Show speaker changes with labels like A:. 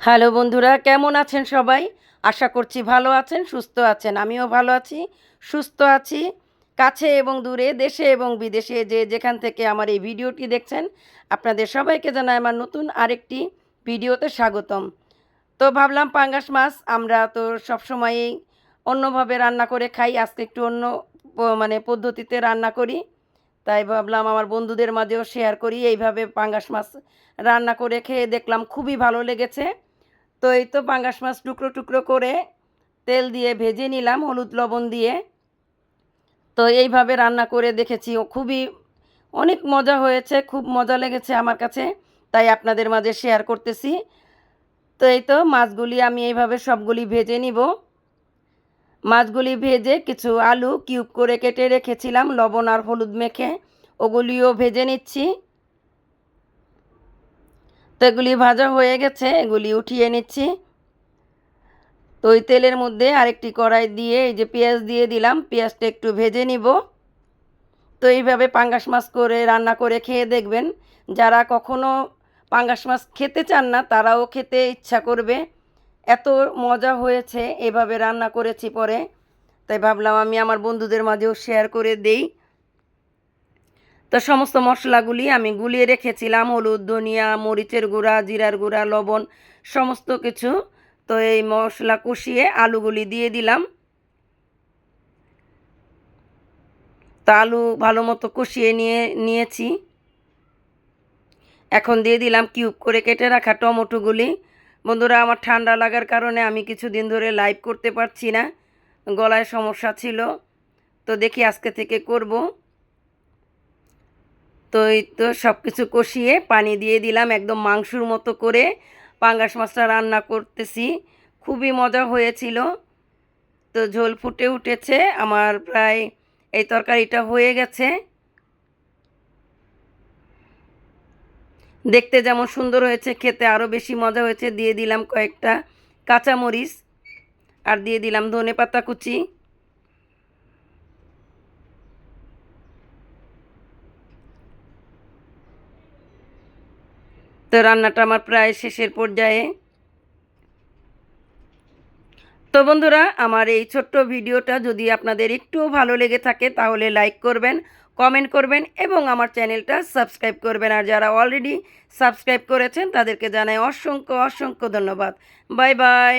A: Hello বন্ধুরা, কেমন আছেন সবাই? আশা করছি ভালো আছেন, সুস্থ আছেন। আমিও ভালো আছি, সুস্থ আছি। কাছে এবং দূরে, দেশে এবং বিদেশে যে যেখান থেকে আমার এই ভিডিওটি দেখছেন, আপনাদের সবাইকে জানাই আমার নতুন আরেকটি ভিডিওতে স্বাগতম। তো ভাবলাম পাঙ্গাস মাছ, আমরা তো সবসময়ই অন্যভাবে রান্না করে খাই, আজকে একটু অন্য মানে পদ্ধতিতে রান্না করি। তাই ভাবলাম আমার বন্ধুদের মাঝেও শেয়ার করি, এইভাবে পাঙ্গাস মাছ রান্না করে খেয়ে দেখলাম খুবই ভালো লেগেছে। তো এই তো পাঙ্গাস মাছ টুকরো টুকরো করে তেল দিয়ে ভেজে নিলাম, হলুদ লবণ দিয়ে। তো এইভাবে রান্না করে দেখেছি। ও খুবই, অনেক মজা হয়েছে, খুব মজা লেগেছে আমার কাছে, তাই আপনাদের মাঝে শেয়ার করতেছি। তো এই তো মাছগুলি আমি এইভাবে সবগুলি ভেজে নিব। মাছগুলি ভেজে কিছু আলু কিউব করে কেটে রেখেছিলাম, লবণ আর হলুদ মেখে, ওগুলিও ভেজে নিচ্ছি। তো এগুলি ভাজা হয়ে গেছে, এগুলি উঠিয়ে নিচ্ছি। তো ওই তেলের মধ্যে আরেকটি কড়াই দিয়ে এই যে পেঁয়াজ দিয়ে দিলাম, পেঁয়াজটা একটু ভেজে নিব। তো এইভাবে পাঙ্গাস মাছ করে রান্না করে খেয়ে দেখবেন, যারা কখনো পাঙ্গাস মাছ খেতে চান না, তারাও খেতে ইচ্ছা করবে। এত মজা হয়েছে, এভাবে রান্না করেছি পরে। তাই ভাবলাম আমি আমার বন্ধুদের মাঝেও শেয়ার করে দেই। তো সমস্ত মশলাগুলি আমি গুলিয়ে রেখেছিলাম, হলুদ, ধনিয়া, মরিচের গুঁড়া, জিরার গুঁড়া, লবণ, সমস্ত কিছু। তো এই মশলা কষিয়ে আলুগুলি দিয়ে দিলাম। তো আলু ভালো মতো কষিয়ে নিয়ে, নিয়েছি। এখন দিয়ে দিলাম কিউব করে কেটে রাখা টমেটোগুলি। বন্ধুরা, আমার ঠান্ডা লাগার কারণে আমি কিছুদিন ধরে লাইভ করতে পারছি না। গলায় সমস্যা ছিল। তো দেখি আজকে থেকে করব। তো এই তো সব কিছু কষিয়ে পানি দিয়ে দিলাম, একদম মাংসর মতো করে। পাঙ্গাস মাছটা রান্না করতেছি, খুবই মজা হয়েছিল। তো ঝোল ফুটে উঠেছে, আমার প্রায় এই তরকারিটা হয়ে গেছে। দেখতে যেমন সুন্দর হয়েছে, খেতে আরও বেশি মজা হয়েছে। দিয়ে দিলাম কয়েকটা কাঁচামরিচ, আর দিয়ে দিলাম ধনে পাতা কুচি। তো রান্নাটা আমার প্রায় শেষের পর্যায়ে। তো বন্ধুরা, আমার এই ছোট্ট ভিডিওটা যদি আপনাদের একটুও ভালো লেগে থাকে, তাহলে লাইক করবেন, কমেন্ট করবেন এবং আমার চ্যানেলটা সাবস্ক্রাইব করবেন। আর যারা অলরেডি সাবস্ক্রাইব করেছেন, তাদেরকে জানাই অসংখ্য অসংখ্য ধন্যবাদ। Bye bye.